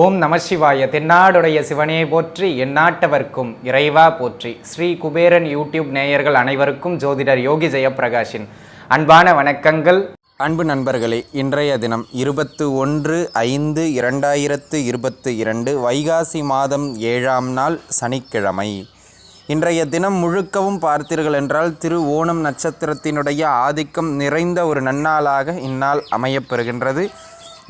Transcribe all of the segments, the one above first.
ஓம் நமசிவாய தென்னாடுடைய சிவனே போற்றி எந்நாட்டவர்க்கும் இறைவா போற்றி. ஸ்ரீ குபேரன் யூடியூப் நேயர்கள் அனைவருக்கும் ஜோதிடர் யோகி ஜெயப்பிரகாஷின் அன்பான வணக்கங்கள். அன்பு நண்பர்களே இன்றைய தினம் இருபத்து ஒன்று ஐந்து இரண்டாயிரத்து இருபத்து இரண்டு வைகாசி மாதம் ஏழாம் நாள் சனிக்கிழமை. இன்றைய தினம் முழுக்கவும் பார்த்தீர்கள் என்றால் திரு ஓணம் நட்சத்திரத்தினுடைய ஆதிக்கம் நிறைந்த ஒரு நன்னாளாக இந்நாள் அமையப்பெறுகின்றது.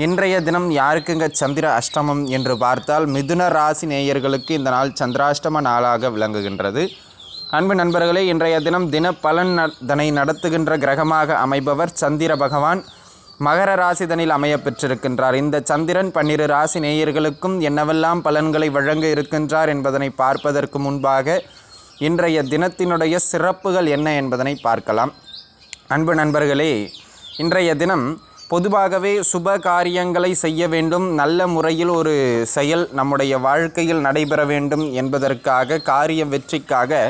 இன்றைய தினம் யாருக்குங்க சந்திர அஷ்டமம் என்று பார்த்தால் மிதுன ராசி நேயர்களுக்கு இந்த நாள் சந்திராஷ்டம நாளாக விளங்குகின்றது. அன்பு நண்பர்களே இன்றைய தினம் தின பலன் தனை நடத்துகின்ற கிரகமாக அமைபவர் சந்திர பகவான். மகர ராசிதனில் அமைய பெற்றிருக்கின்றார் இந்த சந்திரன் பன்னிரு ராசி நேயர்களுக்கும் என்னவெல்லாம் பலன்களை வழங்க இருக்கின்றார் என்பதனை பார்ப்பதற்கு முன்பாக இன்றைய தினத்தினுடைய சிறப்புகள் என்ன என்பதனை பார்க்கலாம். அன்பு நண்பர்களே இன்றைய தினம் பொதுவாகவே சுப காரியங்களை செய்ய வேண்டும் நல்ல முறையில் ஒரு செயல் நம்முடைய வாழ்க்கையில் நடைபெற வேண்டும் என்பதற்காக காரிய வெற்றிக்காக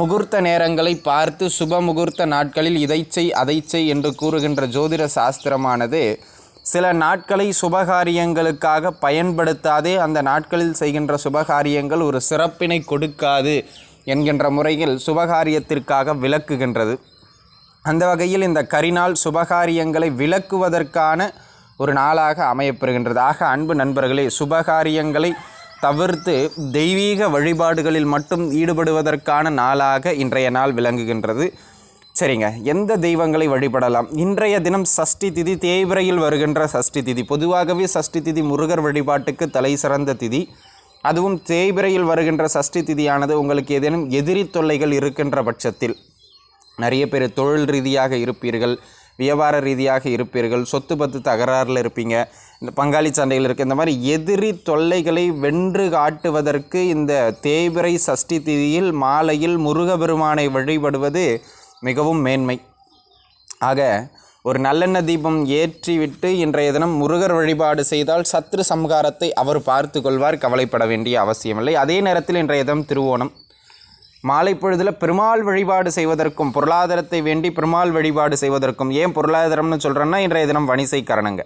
முகூர்த்த நேரங்களை பார்த்து சுப முகூர்த்த நாட்களில் இதை செய் அதை செய் என்று கூறுகின்ற ஜோதிட சாஸ்திரமானது சில நாட்களை சுபகாரியங்களுக்காக பயன்படுத்தாதே அந்த நாட்களில் செய்கின்ற சுபகாரியங்கள் ஒரு சிறப்பினை கொடுக்காது. என்கின்ற முறையில் சுபகாரியத்திற்காக விளக்குகின்றது. அந்த வகையில் இந்த கரிநாள் சுபகாரியங்களை விளக்குவதற்கான ஒரு நாளாக அமையப்பெறுகின்றது. ஆக அன்பு நண்பர்களே சுபகாரியங்களை தவிர்த்து தெய்வீக வழிபாடுகளில் மட்டும் ஈடுபடுவதற்கான நாளாக இன்றைய நாள் விளங்குகின்றது. சரிங்க எந்த தெய்வங்களை வழிபடலாம்? இன்றைய தினம் சஷ்டி திதி தேய்பிரையில் வருகின்ற சஷ்டி திதி. பொதுவாகவே சஷ்டி திதி முருகர் வழிபாட்டுக்கு தலை சிறந்த திதி. அதுவும் தேய்பிரையில் வருகின்ற சஷ்டி திதியானது உங்களுக்கு ஏதேனும் எதிரி தொல்லைகள் இருக்கின்ற பட்சத்தில் நிறைய பேர் தொழில் ரீதியாக இருப்பீர்கள் வியாபார ரீதியாக இருப்பீர்கள் சொத்து பத்து தகராறில் இருப்பீங்க இந்த பங்காளி சண்டைகள் இருக்குது இந்த மாதிரி எதிரி தொல்லைகளை வென்று காட்டுவதற்கு இந்த தேய்பிரை சஷ்டி திதியில் மாலையில் முருகபெருமானை வழிபடுவது மிகவும் மேன்மை. ஆக ஒரு நல்லெண்ண தீபம் ஏற்றிவிட்டு இன்றைய தினம் முருகர் வழிபாடு செய்தால் சத்ரு சம்ஹாரத்தை அவர் பார்த்து கொள்வார் கவலைப்பட வேண்டிய அவசியமில்லை. அதே நேரத்தில் இன்றைய தினம் திருவோணம். மாலை பொழுதில் பெருமாள் வழிபாடு செய்வதற்கும் பொருளாதாரத்தை வேண்டி பெருமாள் வழிபாடு செய்வதற்கும் ஏன் பொருளாதாரம்னு சொல்கிறேன்னா இன்றைய தினம் வணிசை கரணங்க.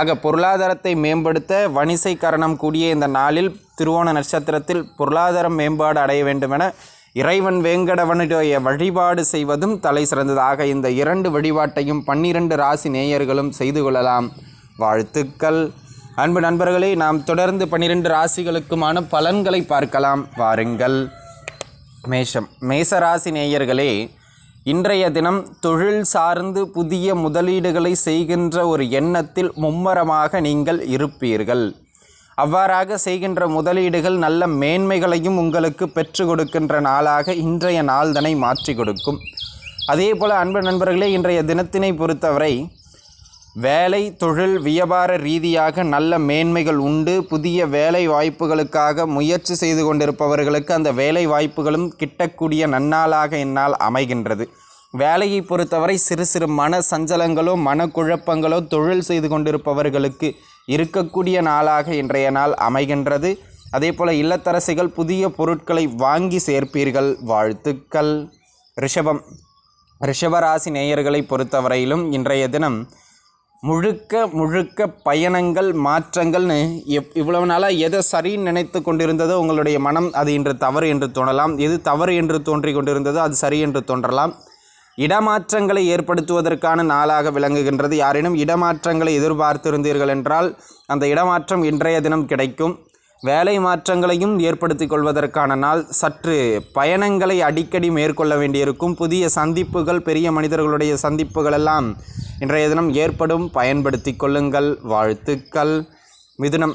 ஆக பொருளாதாரத்தை மேம்படுத்த வணிசை கரணம் கூடிய இந்த நாளில் திருவோண நட்சத்திரத்தில் பொருளாதாரம் மேம்பாடு அடைய வேண்டுமென இறைவன் வேங்கடவனுடைய வழிபாடு செய்வதும் தலை சிறந்ததாக இந்த இரண்டு வழிபாட்டையும் பன்னிரண்டு ராசி நேயர்களும் செய்து கொள்ளலாம். வாழ்த்துக்கள். அன்பு நண்பர்களே நாம் தொடர்ந்து பன்னிரண்டு ராசிகளுக்குமான பலன்களை பார்க்கலாம். வாருங்கள். மேஷம். மேசராசி நேயர்களே இன்றைய தினம் தொழில் சார்ந்து புதிய முதலீடுகளை செய்கின்ற ஒரு எண்ணத்தில் மும்மரமாக நீங்கள் இருப்பீர்கள். அவ்வாறாக செய்கின்ற முதலீடுகள் நல்ல மேன்மைகளையும் உங்களுக்கு பெற்று கொடுக்கின்ற நாளாக இன்றைய நாள்தனை மாற்றி கொடுக்கும். அதே போல் அன்பு நண்பர்களே இன்றைய தினத்தினை பொறுத்தவரை வேலை தொழில் வியாபார ரீதியாக நல்ல மேன்மைகள் உண்டு. புதிய வேலை வாய்ப்புகளுக்காக முயற்சி செய்து கொண்டிருப்பவர்களுக்கு அந்த வேலை வாய்ப்புகளும் கிட்டக்கூடிய நன்னாளாக என்னால் அமைகின்றது. வேலையை பொறுத்தவரை சிறு சிறு மன சஞ்சலங்களோ மனக்குழப்பங்களோ தொழில் செய்து கொண்டிருப்பவர்களுக்கு இருக்கக்கூடிய நாளாக இன்றைய நாள் அமைகின்றது. அதே போல் இல்லத்தரசிகள் புதிய பொருட்களை வாங்கி சேர்ப்பீர்கள். வாழ்த்துக்கள். ரிஷபம். ரிஷபராசி நேயர்களை பொறுத்தவரையிலும் இன்றைய தினம் முழுக்க முழுக்க பயணங்கள் மாற்றங்கள்னு எப் இவ்வளவு நாளாக எதை சரின்னு நினைத்து கொண்டிருந்ததோ உங்களுடைய மனம் அது இன்று தவறு என்று தோணலாம். எது தவறு என்று தோன்றி கொண்டிருந்ததோ அது சரி என்று தோன்றலாம். இடமாற்றங்களை ஏற்படுத்துவதற்கான நாளாக விளங்குகின்றது. யாரேனும் இடமாற்றங்களை எதிர்பார்த்திருந்தீர்கள் என்றால் அந்த இடமாற்றம் இன்றைய தினம் கிடைக்கும். வேலை மாற்றங்களையும் ஏற்படுத்தி கொள்வதற்கான நாள். சற்று பயணங்களை அடிக்கடி மேற்கொள்ள வேண்டியிருக்கும். புதிய சந்திப்புகள் பெரிய மனிதர்களுடைய சந்திப்புகள் எல்லாம் இன்றைய தினம் ஏற்படும். பயன்படுத்தி கொள்ளுங்கள். வாழ்த்துக்கள். மிதுனம்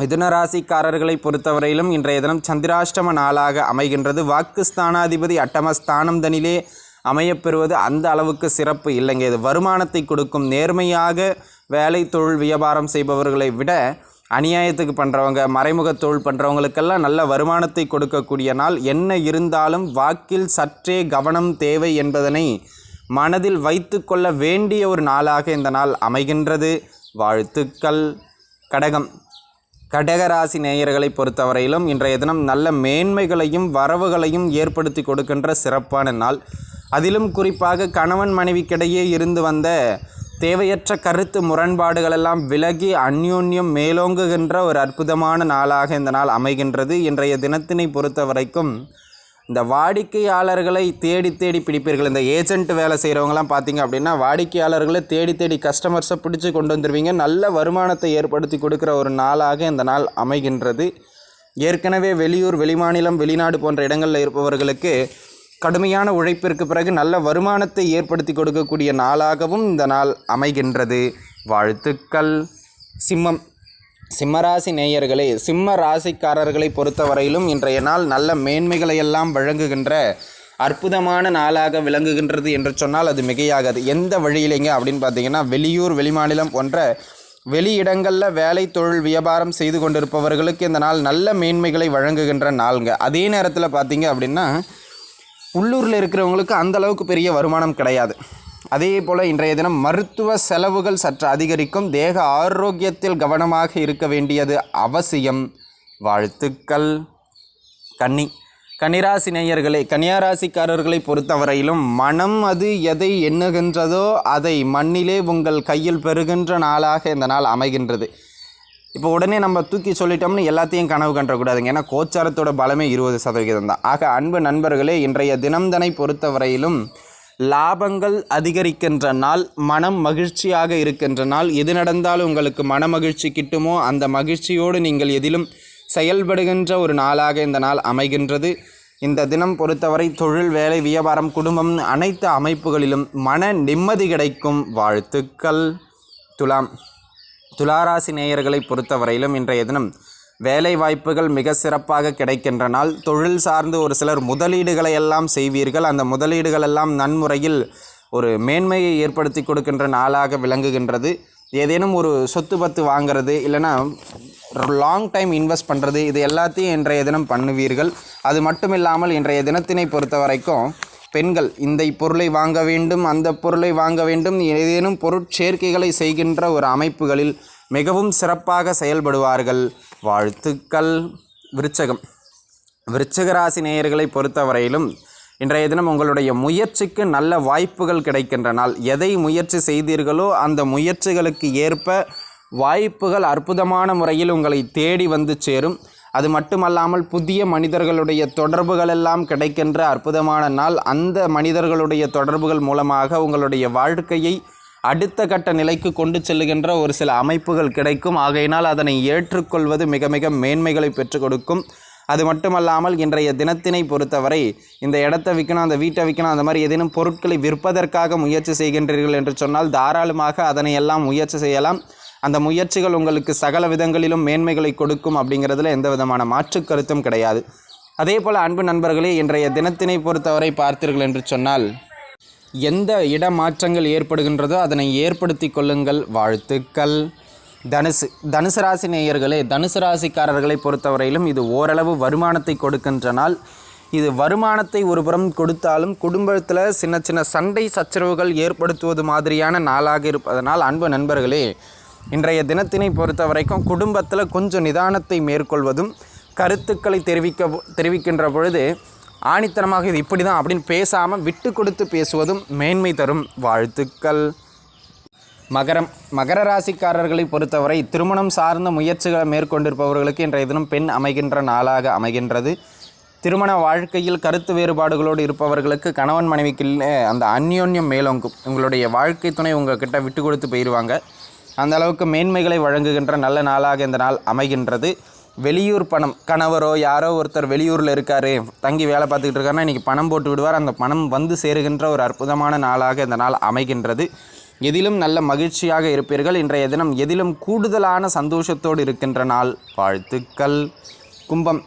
மிதுன ராசிக்காரர்களை பொறுத்தவரையிலும் இன்றைய தினம் சந்திராஷ்டம நாளாக அமைகின்றது. வாக்கு ஸ்தானாதிபதி அட்டமஸ்தானம் தனிலே அமையப்பெறுவது அந்த அளவுக்கு சிறப்பு இல்லைங்க. இது வருமானத்தை கொடுக்கும் நேர்மையாக வேலை தொழில் வியாபாரம் செய்பவர்களை விட அநியாயத்துக்கு பண்ணுறவங்க மறைமுக தொழில் பண்ணுறவங்களுக்கெல்லாம் நல்ல வருமானத்தை கொடுக்கக்கூடிய நாள் என்ன இருந்தாலும் வாக்கில் சற்றே கவனம் தேவை என்பதனை மனதில் வைத்து கொள்ள வேண்டிய ஒரு நாளாக இந்த நாள் அமைகின்றது. வாழ்த்துக்கள். கடகம். கடகராசி நேயர்களை பொறுத்தவரையிலும் இன்றைய தினம் நல்ல மேன்மைகளையும் வரவுகளையும் ஏற்படுத்தி கொடுக்கின்ற சிறப்பான நாள். அதிலும் குறிப்பாக கணவன் மனைவிக்கிடையே இருந்து வந்த தேவையற்ற கருத்து முரண்பாடுகள் எல்லாம் விலகி அந்யோன்யம் மேலோங்குகின்ற ஒரு அற்புதமான நாளாக இந்த நாள் அமைகின்றது. இன்றைய தினத்தினை பொறுத்த வரைக்கும் இந்த வாடிக்கையாளர்களை தேடி தேடி பிடிப்பீர்கள். இந்த ஏஜென்ட் வேலை செய்கிறவங்களாம் பார்த்தீங்க அப்படின்னா வாடிக்கையாளர்களை தேடி தேடி கஸ்டமர்ஸை பிடிச்சி கொண்டு வந்துடுவீங்க நல்ல வருமானத்தை ஏற்படுத்தி கொடுக்குற ஒரு நாளாக இந்த நாள் அமைகின்றது. ஏற்கனவே வெளியூர் வெளிமாநிலம் வெளிநாடு போன்ற இடங்களில் இருப்பவர்களுக்கு கடுமையான உழைப்பிற்கு பிறகு நல்ல வருமானத்தை ஏற்படுத்தி கொடுக்கக்கூடிய நாளாகவும் இந்த நாள் அமைகின்றது. வாழ்த்துக்கள். சிம்மம். சிம்மராசி நேயர்களே சிம்ம ராசிக்காரர்களை பொறுத்தவரையிலும் இன்றைய நாள் நல்ல மேன்மைகளை எல்லாம் வழங்குகின்ற அற்புதமான நாளாக விளங்குகின்றது என்று சொன்னால் அது மிகையாகாது. எந்த வழியிலேங்க அப்படின்னு பார்த்தீங்கன்னா வெளியூர் வெளிமாநிலம் போன்ற வெளியிடங்களில் வேலை தொழில் வியாபாரம் செய்து கொண்டிருப்பவர்களுக்கு இந்த நாள் நல்ல மேன்மைகளை வழங்குகின்ற நாளுங்க. அதே நேரத்தில் பார்த்தீங்க அப்படின்னா உள்ளூரில் இருக்கிறவங்களுக்கு அந்த அளவுக்கு பெரிய வருமானம் கிடையாது. அதே போல் இன்றைய தினம் மருத்துவ செலவுகள் சற்று அதிகரிக்கும். தேக ஆரோக்கியத்தில் கவனமாக இருக்க வேண்டியது அவசியம். வாழ்த்துக்கள். கன்னி கன்னிராசி நேயர்களே கன்னியாராசிக்காரர்களை பொறுத்தவரையிலும் மனம் அது எதை எண்ணுகின்றதோ அதை மண்ணிலே உங்கள் கையில் பெறுகின்ற நாளாக இந்த நாள் அமைகின்றது. இப்போ உடனே நம்ம தூக்கி சொல்லிட்டோம்னு எல்லாத்தையும் கனவு கண்டக்கூடாதுங்க ஏன்னா கோச்சாரத்தோட பலமே இருபது சதவிகிதம் தான். ஆக அன்பு நண்பர்களே இன்றைய தினம்தனை பொறுத்தவரையிலும் லாபங்கள் அதிகரிக்கின்ற நாள் மனம் மகிழ்ச்சியாக இருக்கின்ற நாள். எது நடந்தாலும் உங்களுக்கு மன மகிழ்ச்சி கிட்டுமோ அந்த மகிழ்ச்சியோடு நீங்கள் எதிலும் செயல்படுகின்ற ஒரு நாளாக இந்த நாள் அமைகின்றது. இந்த தினம் பொறுத்தவரை தொழில் வேலை வியாபாரம் குடும்பம் அனைத்து அமைப்புகளிலும் மன நிம்மதி கிடைக்கும். வாழ்த்துக்கள். துலாம். துளாராசி நேயர்களை பொறுத்தவரையிலும் இன்றைய தினம் வேலை வாய்ப்புகள் மிக சிறப்பாக கிடைக்கின்ற நாள் தொழில் சார்ந்து ஒரு சிலர் முதலீடுகளை எல்லாம் செய்வீர்கள். அந்த முதலீடுகள் எல்லாம் நன்முறையில் ஒரு மேன்மையை ஏற்படுத்தி கொடுக்கின்ற நாளாக விளங்குகின்றது. ஏதேனும் ஒரு சொத்து பத்து வாங்கிறது இல்லைன்னா லாங் டைம் இன்வெஸ்ட் பண்ணுறது இது எல்லாத்தையும் இன்றைய தினம் பண்ணுவீர்கள். அது மட்டும் இல்லாமல் இன்றைய தினத்தினை பொறுத்த வரைக்கும் பெண்கள் இந்த பொருளை வாங்க வேண்டும் அந்த பொருளை வாங்க வேண்டும் ஏதேனும் பொருட்சேர்க்கைகளை செய்கின்ற ஒரு அமைப்புகளில் மிகவும் சிறப்பாக செயல்படுவார்கள். வாழ்த்துக்கள் விருச்சகம். விருச்சகராசி நேயர்களை பொறுத்தவரையிலும் இன்றைய தினம் உங்களுடைய முயற்சிக்கு நல்ல வாய்ப்புகள் கிடைக்கின்ற நாள் எதை முயற்சி செய்தீர்களோ அந்த முயற்சிகளுக்கு ஏற்ப வாய்ப்புகள் அற்புதமான முறையில் உங்களை தேடி வந்து சேரும். அது மட்டுமல்லாமல் புதிய மனிதர்களுடைய தொடர்புகள் எல்லாம் கிடைக்கின்ற அற்புதமான நாள். அந்த மனிதர்களுடைய தொடர்புகள் மூலமாக உங்களுடைய வாழ்க்கையை அடுத்த கட்ட நிலைக்கு கொண்டு செல்லுகின்ற ஒரு சில அமைப்புகள் கிடைக்கும். ஆகையினால் அதனை ஏற்றுக்கொள்வது மிக மிக மேன்மைகளை பெற்றுக் கொடுக்கும். அது மட்டுமல்லாமல் இன்றைய தினத்தினை பொறுத்தவரை இந்த இடத்தை விற்கணும் அந்த வீட்டை விற்கணும் அந்த மாதிரி ஏதேனும் பொருட்களை விற்பதற்காக முயற்சி செய்கின்றீர்கள் என்று சொன்னால் தாராளமாக அதனை எல்லாம் முயற்சி செய்யலாம். அந்த முயற்சிகள் உங்களுக்கு சகல விதங்களிலும் மேன்மைகளை கொடுக்கும் அப்படிங்கிறதுல எந்த விதமான மாற்று கருத்தும் கிடையாது. அதே போல் அன்பு நண்பர்களே இன்றைய தினத்தினை பொறுத்தவரை பார்த்தீர்கள் என்று சொன்னால் எந்த இடமாற்றங்கள் ஏற்படுகின்றதோ அதனை ஏற்படுத்தி கொள்ளுங்கள். வாழ்த்துக்கள். தனுசு தனுசு ராசி நேயர்களே தனுசு ராசிக்காரர்களை பொறுத்தவரையிலும் இது ஓரளவு வருமானத்தை கொடுக்கின்ற நாள் இது வருமானத்தை ஒருபுறம் கொடுத்தாலும் குடும்பத்தில் சின்ன சின்ன சண்டை சச்சரவுகள் ஏற்படுத்துவது மாதிரியான நாளாக இருப்பதனால் அன்பு நண்பர்களே இன்றைய தினத்தினை பொறுத்த வரைக்கும் குடும்பத்தில் கொஞ்சம் நிதானத்தை மேற்கொள்வதும் கருத்துக்களை தெரிவிக்க தெரிவிக்கின்ற பொழுது ஆணித்தனமாக இது இப்படி தான் அப்படின்னு பேசாமல் விட்டு கொடுத்து பேசுவதும் மேன்மை தரும். வாழ்த்துக்கள். மகரம் மகர ராசிக்காரர்களை பொறுத்தவரை திருமணம் சார்ந்த முயற்சிகளை மேற்கொண்டிருப்பவர்களுக்கு இன்றைய தினம் பெண் அமைகின்ற நாளாக அமைகின்றது. திருமண வாழ்க்கையில் கருத்து வேறுபாடுகளோடு இருப்பவர்களுக்கு கணவன் மனைவிக்கு அந்த அந்யோன்யம் மேலோங்கும். உங்களுடைய வாழ்க்கை துணை உங்ககிட்ட விட்டு கொடுத்து போயிடுவாங்க அந்த அளவுக்கு மேன்மைகளை வழங்குகின்ற நல்ல நாளாக இந்த நாள் அமைகின்றது. வெளியூர் பணம் கணவரோ யாரோ ஒருத்தர் வெளியூரில் இருக்கார் தங்கி வேலை பார்த்துக்கிட்டு இருக்காருன்னா இன்றைக்கி பணம் போட்டு விடுவார். அந்த பணம் வந்து சேருகின்ற ஒரு அற்புதமான நாளாக இந்த நாள் அமைகின்றது. எதிலும் நல்ல மகிழ்ச்சியாக இருப்பீர்கள். இன்றைய தினம் எதிலும் கூடுதலான சந்தோஷத்தோடு இருக்கின்ற நாள் வாழ்த்துக்கள். கும்பம்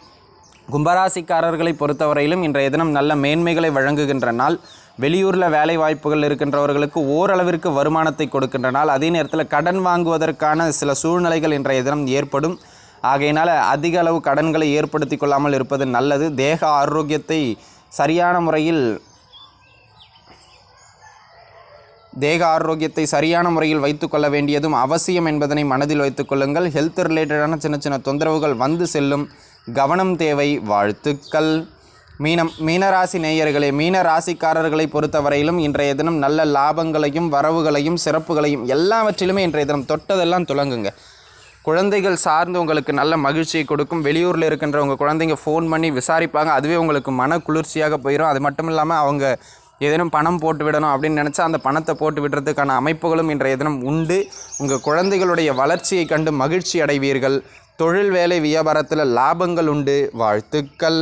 கும்பராசிக்காரர்களை பொறுத்தவரையிலும் இன்றைய தினம் நல்ல மேன்மைகளை வழங்குகின்ற நாள். வெளியூரில் வேலை வாய்ப்புகள் இருக்கின்றவர்களுக்கு ஓரளவிற்கு வருமானத்தை கொடுக்கின்றனால் அதே நேரத்தில் கடன் வாங்குவதற்கான சில சூழ்நிலைகள் இன்றைய தினம் ஏற்படும். ஆகையினால் அதிக அளவு கடன்களை ஏற்படுத்தி கொள்ளாமல் இருப்பது நல்லது. தேக ஆரோக்கியத்தை சரியான முறையில் தேக ஆரோக்கியத்தை சரியான முறையில் வைத்துக்கொள்ள வேண்டியதும் அவசியம் என்பதனை மனதில் வைத்துக்கொள்ளுங்கள் ஹெல்த் ரிலேட்டடான சின்ன சின்ன தொந்தரவுகள் வந்து செல்லும். கவனம் தேவை. வாழ்த்துக்கள். மீனம் மீனராசி நேயர்களே மீன ராசிக்காரர்களை பொறுத்தவரையிலும் இன்றைய தினம் நல்ல லாபங்களையும் வரவுகளையும் சிறப்புகளையும் எல்லாவற்றிலுமே இன்றைய தினம் தொட்டதெல்லாம் துளங்குங்க குழந்தைகள் சார்ந்து உங்களுக்கு நல்ல மகிழ்ச்சியை கொடுக்கும். வெளியூரில் இருக்கின்ற உங்கள் குழந்தைங்க ஃபோன் பண்ணி விசாரிப்பாங்க. அதுவே உங்களுக்கு மன குளிர்ச்சியாக போயிடும் அது மட்டும் இல்லாமல் அவங்க ஏதேனும் பணம் போட்டு விடணும் அப்படின்னு நினச்சா அந்த பணத்தை போட்டு விடுறதுக்கான அமைப்புகளும் இன்றைய தினம் உண்டு. உங்கள் குழந்தைகளுடைய வளர்ச்சியை கண்டு மகிழ்ச்சி அடைவீர்கள். தொழில் வேலை வியாபாரத்தில் லாபங்கள் உண்டு. வாழ்த்துக்கள்.